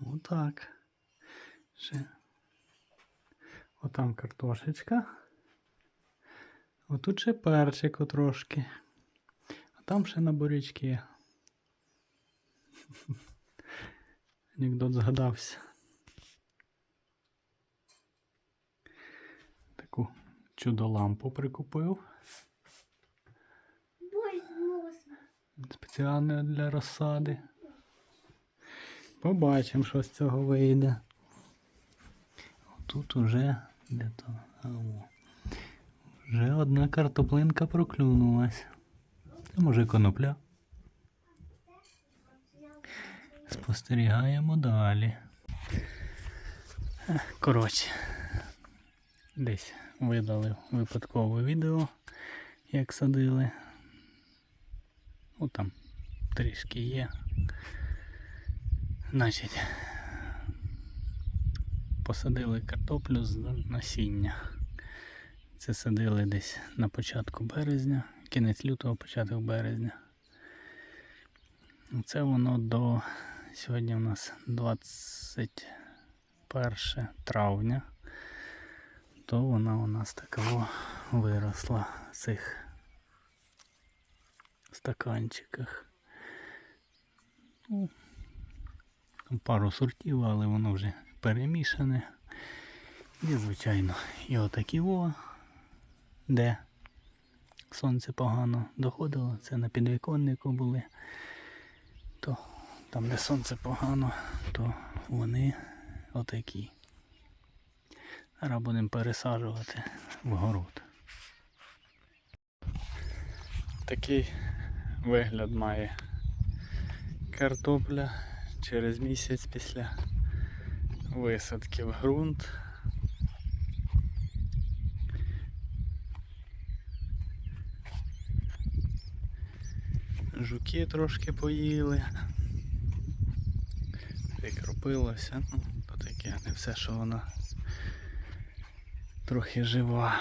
Отак. Ще. Отам картошечка. Отут ще перчику трошки. А там ще на бурячки. Анекдот згадався. Таку чудо-лампу прикупив. Спеціально для розсади. Побачимо, що з цього вийде. Тут уже де то. А, о. Вже одна картоплинка проклюнулась. Це може конопля. Спостерігаємо далі. Коротше, десь видали випадкове відео, як садили. Ну там трішки є. Значить, посадили картоплю з насіння. Це садили десь на початку березня, кінець лютого, початок березня. Це воно до сьогодні у нас 21 травня. То вона у нас такого виросла в цих стаканчиках. Пару сортів, але воно вже перемішане. І, звичайно, і отакі о, де сонце погано доходило, це на підвіконнику були, то там, де сонце погано, то вони отакі. Зараз будемо пересаджувати в город. Такий вигляд має картопля через місяць після висадки в ґрунт. Жуки трошки поїли. Прикропилося, ну, то таке, не все, що вона трохи жива.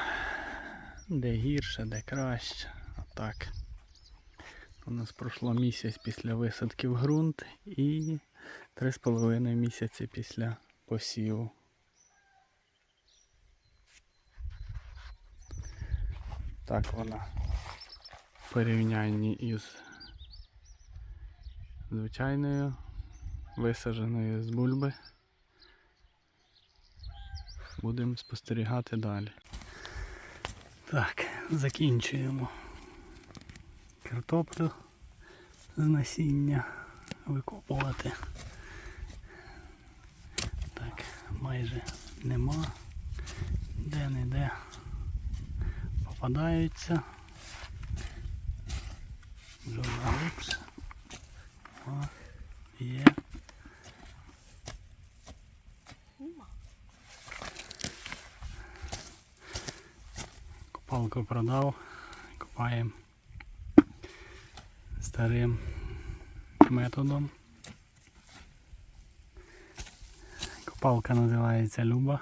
Де гірше, де краще. А так. У нас пройшло місяць після висадки в ґрунт і 3,5 місяці після посіву. Так вона в порівнянні із звичайною висадженою з бульби. Будемо спостерігати далі. Так, закінчуємо картоплю з насіння викопувати. Так, майже нема. Де-не-де попадаються. Глибше. О, є. Копалку продав, копаємо старим методом. Копалка називається Люба.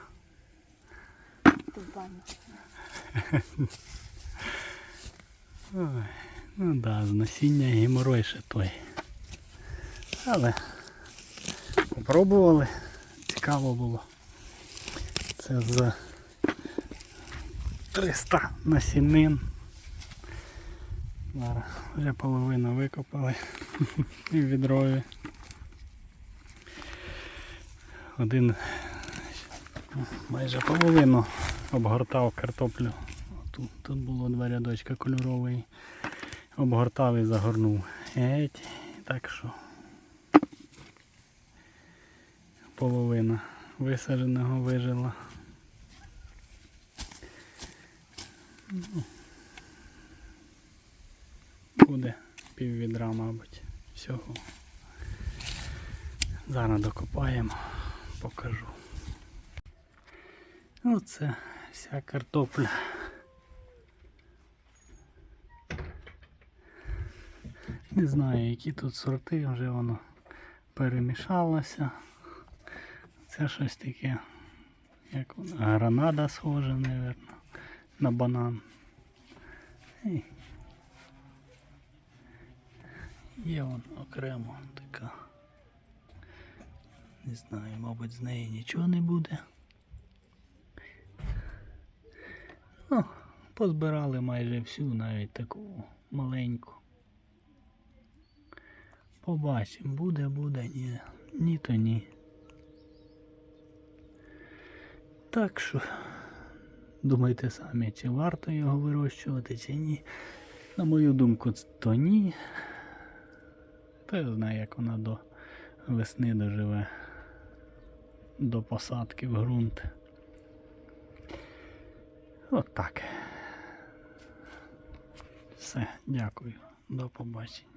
Ой, ну да, з насіння геморой ще той. Але попробували, цікаво було. Це з 300 насінин. Зараз вже половину викопали і в відрові. Один майже половину обгортав картоплю. Тут, тут було два рядочка кольоровий. Обгортав і загорнув. Геть. Так що половина висадженого вижила. Ну, Буде пів відра, мабуть, всього. Зараз докопаємо, покажу. Оце вся картопля. Не знаю, які тут сорти, вже воно перемішалося. Це щось таке, як гранада схожа, мабуть, на банан. І Є вон окремо така Не знаю, мабуть, з неї нічого не буде. Ну, позбирали майже всю, навіть таку маленьку. Побачимо, буде, буде, ні. Ні, то ні. Так що, думайте самі, чи варто його вирощувати, чи ні. На мою думку, то ні. Я знаю, як вона до весни доживе до посадки в ґрунт. От так. Все, дякую. До побачення.